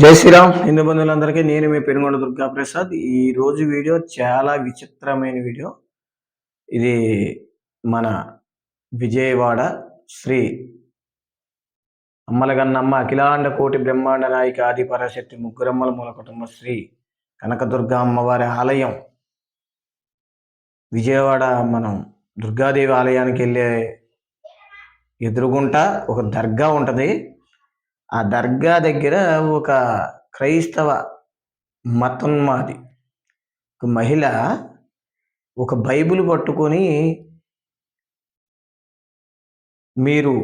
జై శ్రీరామ్. హిందూ బంధువులందరికీ నేను మీ పెనుగొండ దుర్గా ప్రసాద్. ఈ రోజు వీడియో చాలా విచిత్రమైన వీడియో. ఇది మన విజయవాడ శ్రీ అమ్మలగన్నమ్మ అఖిలాండ కోటి బ్రహ్మాండ నాయక ఆది పరాశక్తి ముగ్గురమ్మల మూల కుటుంబ శ్రీ కనకదుర్గ అమ్మవారి ఆలయం. విజయవాడ మనం దుర్గాదేవి ఆలయానికి వెళ్ళే ఎదురుగుంట ఒక దర్గా ఉంటుంది. ఆ దర్గా దగ్గర ఒక క్రైస్తవ మతోన్మాది ఒక మహిళ ఒక బైబిల్ పట్టుకొని మీరు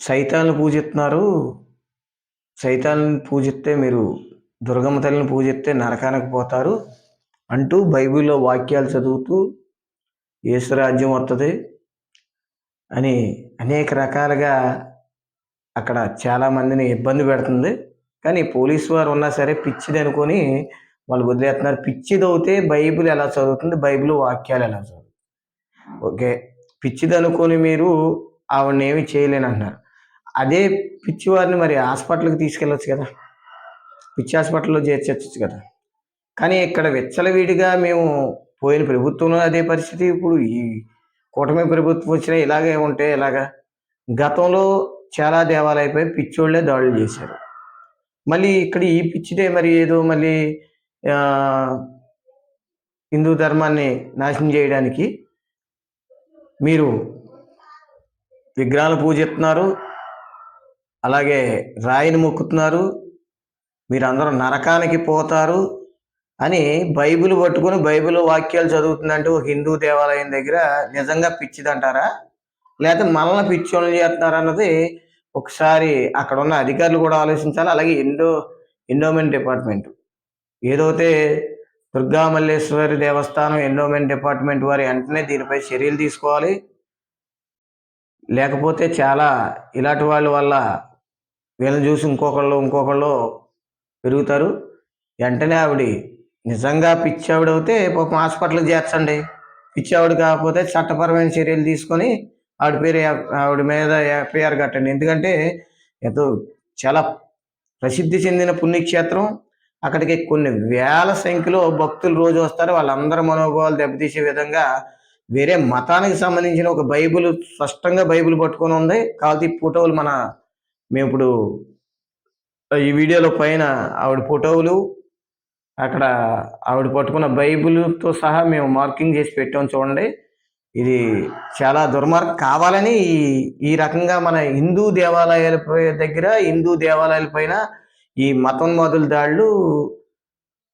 సైతాలను పూజిస్తున్నారు సైతాలను పూజిస్తే మీరు దుర్గమ్మ తల్లిని పూజిస్తే నరకానికి పోతారు అంటూ బైబిల్లో వాక్యాలు చదువుతూ యేసురాజ్యం వస్తుంది అని అనేక రకాలుగా అక్కడ చాలా మందిని ఇబ్బంది పెడుతుంది. కానీ పోలీసు వారు ఉన్నా సరే పిచ్చిది అనుకొని వాళ్ళు వదిలేస్తున్నారు. పిచ్చిది అవుతే బైబిల్ ఎలా చదువుతుంది? బైబిల్ వాక్యాలు ఎలా చదువుతుంది? ఓకే. పిచ్చిది అనుకొని మీరు ఆవిడని ఏమి చేయలేని అంటున్నారు. అదే పిచ్చివారిని మరి హాస్పిటల్కి తీసుకెళ్ళొచ్చు కదా? పిచ్చి హాస్పిటల్లో చేర్చొచ్చు కదా? కానీ ఇక్కడ విచ్చలవిడిగా మేము పోయిన ప్రభుత్వంలో అదే పరిస్థితి. ఇప్పుడు ఈ కూటమి ప్రభుత్వం వచ్చినా ఇలాగే ఉంటే ఇలాగా గతంలో చాలా దేవాలయపై పిచ్చోళ్ళే దాడులు చేశారు. మళ్ళీ ఇక్కడ ఈ పిచ్చిదే మరి ఏదో మళ్ళీ హిందూ ధర్మాన్ని నాశనం చేయడానికి మీరు విగ్రహాలు పూజిస్తున్నారు అలాగే రాయిని మొక్కుతున్నారు మీరందరూ నరకానికి పోతారు అని బైబిల్ పట్టుకొని బైబిల్ వాక్యాలు చదువుతుందంటే ఒక హిందూ దేవాలయం దగ్గర నిజంగా పిచ్చిదంటారా? లేకపోతే మనల్ని పిచ్చోళ్ళు చేస్తున్నారు అన్నది ఒకసారి అక్కడ ఉన్న అధికారులు కూడా ఆలోచించాలి. అలాగే ఎండో ఎండోమెంట్ డిపార్ట్మెంట్. ఏదైతే దుర్గా మల్లేశ్వరి దేవస్థానం ఎండోమెంట్ డిపార్ట్మెంట్ వారి వెంటనే దీనిపై చర్యలు తీసుకోవాలి. లేకపోతే చాలా ఇలాంటి వాళ్ళ వల్ల వీళ్ళని చూసి ఇంకొకళ్ళు ఇంకొకళ్ళు పెరుగుతారు. వెంటనే ఆవిడ నిజంగా పిచ్చావిడైతే అయితే పాపం హాస్పిటల్కి చేర్చండి. పిచ్చావిడ కాకపోతే చట్టపరమైన చర్యలు తీసుకొని ఆవిడ పేరు ఆవిడ మీద ఎఫ్ఐఆర్ కట్టండి. ఎందుకంటే ఎంతో చాలా ప్రసిద్ధి చెందిన పుణ్యక్షేత్రం. అక్కడికి కొన్ని వేల సంఖ్యలో భక్తులు రోజు వస్తారు. వాళ్ళందరి మనోభావాలు దెబ్బతీసే విధంగా వేరే మతానికి సంబంధించిన ఒక బైబుల్ స్పష్టంగా బైబిల్ పట్టుకొని ఉంది. కాబట్టి ఈ ఫోటోలు మన మేము ఇప్పుడు ఈ వీడియోలో పైన ఆవిడ ఫోటోలు అక్కడ ఆవిడ పట్టుకున్న బైబిల్తో సహా మేము మార్కింగ్ చేసి పెట్టాం చూడండి. ఇది చాలా దుర్మార్గం. కావాలని ఈ ఈ రకంగా మన హిందూ దేవాలయాల దగ్గర హిందూ దేవాలయాల పైన ఈ మతోన్మాదుల దాళ్ళు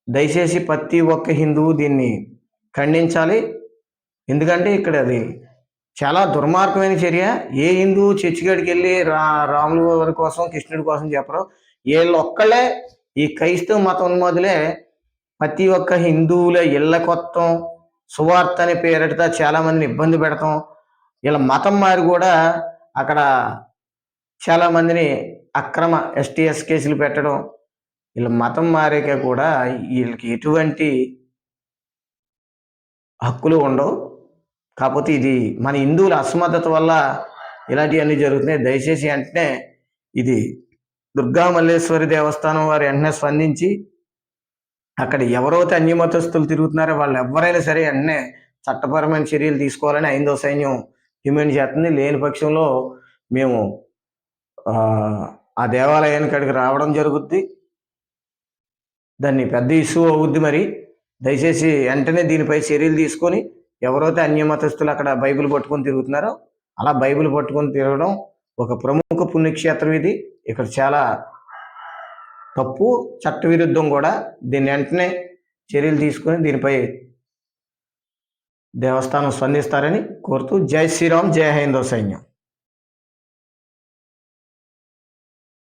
దయచేసి ప్రతి ఒక్క హిందువు దీన్ని ఖండించాలి. ఎందుకంటే ఇక్కడ అది చాలా దుర్మార్గమైన చర్య. ఏ హిందువు చర్చిగడికి వెళ్ళి రా రాముల వారి కోసం కృష్ణుడి కోసం చెప్పరు. వీళ్ళు ఒక్కళ్ళే ఈ క్రైస్తవ మతోన్మాదులే. ప్రతి ఒక్క హిందువుల ఇళ్ళ కొత్తం సువార్త అనే పేరిట చాలామందిని ఇబ్బంది పెడతాం. ఇలా మతం మారి కూడా అక్కడ చాలామందిని అక్రమ ఎస్టీఎస్ కేసులు పెట్టడం వీళ్ళ మతం మారాక కూడా వీళ్ళకి ఎటువంటి హక్కులు ఉండవు. కాకపోతే ఇది మన హిందువుల అసమర్థత వల్ల ఇలాంటివన్నీ జరుగుతున్నాయి. దయచేసి వెంటనే ఇది దుర్గా మల్లేశ్వరి దేవస్థానం వారు వెంటనే స్పందించి అక్కడ ఎవరైతే అన్యమతస్తులు తిరుగుతున్నారో వాళ్ళు ఎవరైనా సరే అన్నే చట్టపరమైన చర్యలు తీసుకోవాలని ఐందో సైన్యం డిమాండ్ చేస్తుంది. లేని పక్షంలో మేము ఆ, ఆ దేవాలయానికి అక్కడికి రావడం జరుగుద్ది. దాన్ని పెద్ద ఇష్యూ అవుద్ది మరి. దయచేసి వెంటనే దీనిపై చర్యలు తీసుకొని ఎవరైతే అన్యమతస్తులు అక్కడ బైబిల్ పట్టుకొని తిరుగుతున్నారో అలా బైబిల్ పట్టుకొని తిరగడం ఒక ప్రముఖ పుణ్యక్షేత్రం ఇది. ఇక్కడ చాలా తప్పు చట్టవిరుద్ధం కూడా దీన్ని వెంటనే చర్యలు తీసుకొని దీనిపై దేవస్థానం స్పందిస్తారని కోరుతూ జై శ్రీరామ్ జై హైందవ సైన్యం.